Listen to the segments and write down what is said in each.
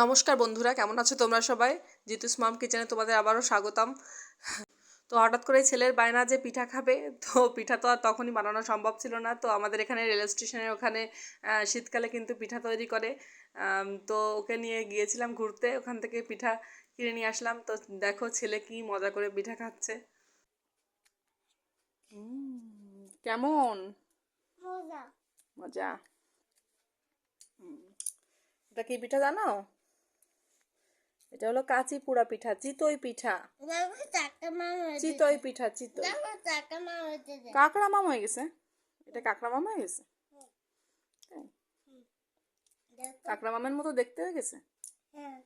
নমস্কার বন্ধুরা কেমন আছো তোমরা সবাই? জিতুস মাম কিচেনে তোমাদের আবারও স্বাগতম। তো হঠাৎ করে ছেলের বায়না যে পিঠা খাবে তো পিঠা তো আর তখনই বানানো সম্ভব ছিল না। তো আমাদের এখানে রেল স্টেশনের ওখানে শীতকালে কিন্তু পিঠা তৈরি করে। তো ওকে নিয়ে গিয়েছিলাম ঘুরতে ওখান থেকে পিঠা কিনে নিয়ে আসলাম। তো দেখো ছেলে কি মজা করে পিঠা খাচ্ছে। কেমন? মজা। মজা। এটা কি পিঠা জানো? এটা হলো কাঁচি পোড়া পিঠা চিতই পিঠা। চিতই পিঠা চিতই। কাঁকড়া মাম হয়ে গেছে? এটা কাঁকড়া মাম হয়ে গেছে? কাঁকড়া মামের মতো দেখতে হয়ে গেছে? হ্যাঁ।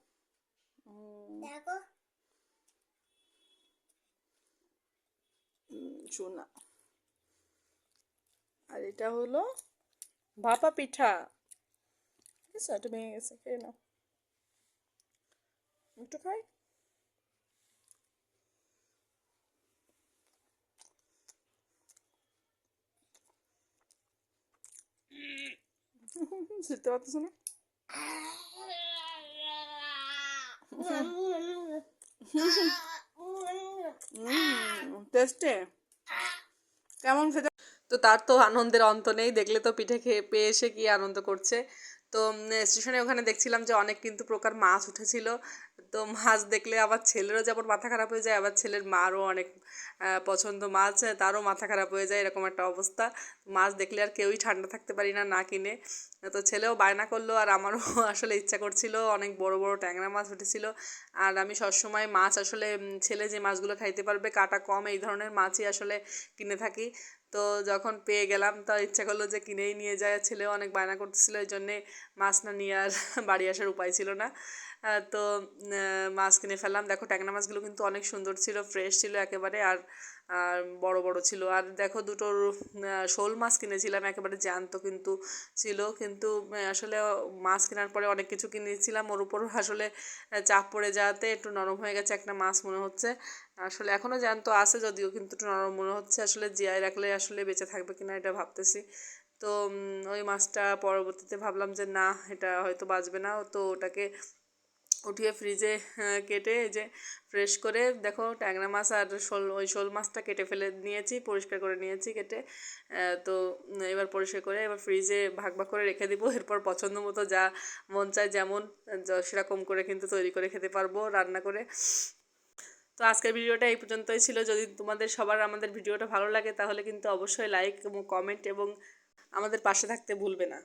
আর এটা হলো ভাপা পিঠা। ঠিক আছে এটা ভেঙে গেছে খেয়ে নাও। একটু খাই কেমন তো তার তো আনন্দের অন্ত নেই, দেখলে তো পিঠে খেয়ে পেয়ে এসে কি আনন্দ করছে। তো স্টেশনে ওখানে দেখছিলাম যে অনেক কিন্তু প্রকার মাছ উঠেছিল। তো মাছ দেখলে আবার ছেলেরও যেমন মাথা খারাপ হয়ে যায়, আবার ছেলের মারও অনেক পছন্দ মাছ, তারও মাথা খারাপ হয়ে যায়, এরকম একটা অবস্থা। মাছ দেখলে আর কেউই ঠান্ডা থাকতে পারি না না কিনে। তো ছেলেও বায়না করল আর আমারও আসলে ইচ্ছা করছিল, অনেক বড় বড় ট্যাংরা মাছ উঠেছিল। আর আমি সবসময় মাছ আসলে ছেলে যে মাছগুলো খাইতে পারবে, কাটা কম, এই ধরনের মাছই আসলে কিনে থাকি। তো যখন পেয়ে গেলাম, তো ইচ্ছা করল যে কিনেই নিয়ে যায়। ছেলেও অনেক বায়না করতেছিল, এই জন্যে মাছ না নিয়ে আর বাড়ি আসার উপায় ছিল না। তো মাছ কিনে ফেললাম। দেখো ট্যাংরা মাছগুলো কিন্তু অনেক সুন্দর ছিল ফ্রেশ ছিল একেবারে, আর আর বড় বড় ছিল। আর দেখো দুটো শোল মাছ কিনেছিলাম, একেবারে জ্যান্ত কিন্তু ছিল। কিন্তু আসলে মাছ কেনার পরে অনেক কিছু কিনেছিলাম। ওর উপর আসলে চাপ পড়ে যাওয়াতে একটু নরম হয়ে গেছে একটা মাছ মনে হচ্ছে। আসলে এখনও জ্যান্ত আছে যদিও, কিন্তু নরম মনে হচ্ছে। আসলে জিয়ায় রাখলে আসলে বেঁচে থাকবে কিনা এটা ভাবতেছি। তো ওই মাছটা পরবর্তীতে ভাবলাম যে না, এটা হয়তো বাঁচবে না। তো ওটাকে উঠিয়ে ফ্রিজে কেটে এই যে ফ্রেশ করে দেখো ট্যাংরা মাছ আর শোল, ওই শোল মাছটা কেটে ফেলে নিয়েছি, পরিষ্কার করে নিয়েছি কেটে। তো এবার পরিষ্কার করে এবার ফ্রিজে ভাগ ভাগ করে রেখে দিব। এরপর পছন্দ মতো যা মন চায় যেমন সেরকম করে কিন্তু তৈরি করে খেতে পারব রান্না করে। তো আজকের ভিডিওটা এই পর্যন্তই ছিল। যদি তোমাদের সবার আমাদের ভিডিওটা ভালো লাগে তাহলে কিন্তু অবশ্যই লাইক এবং কমেন্ট এবং আমাদের পাশে থাকতে ভুলবে না।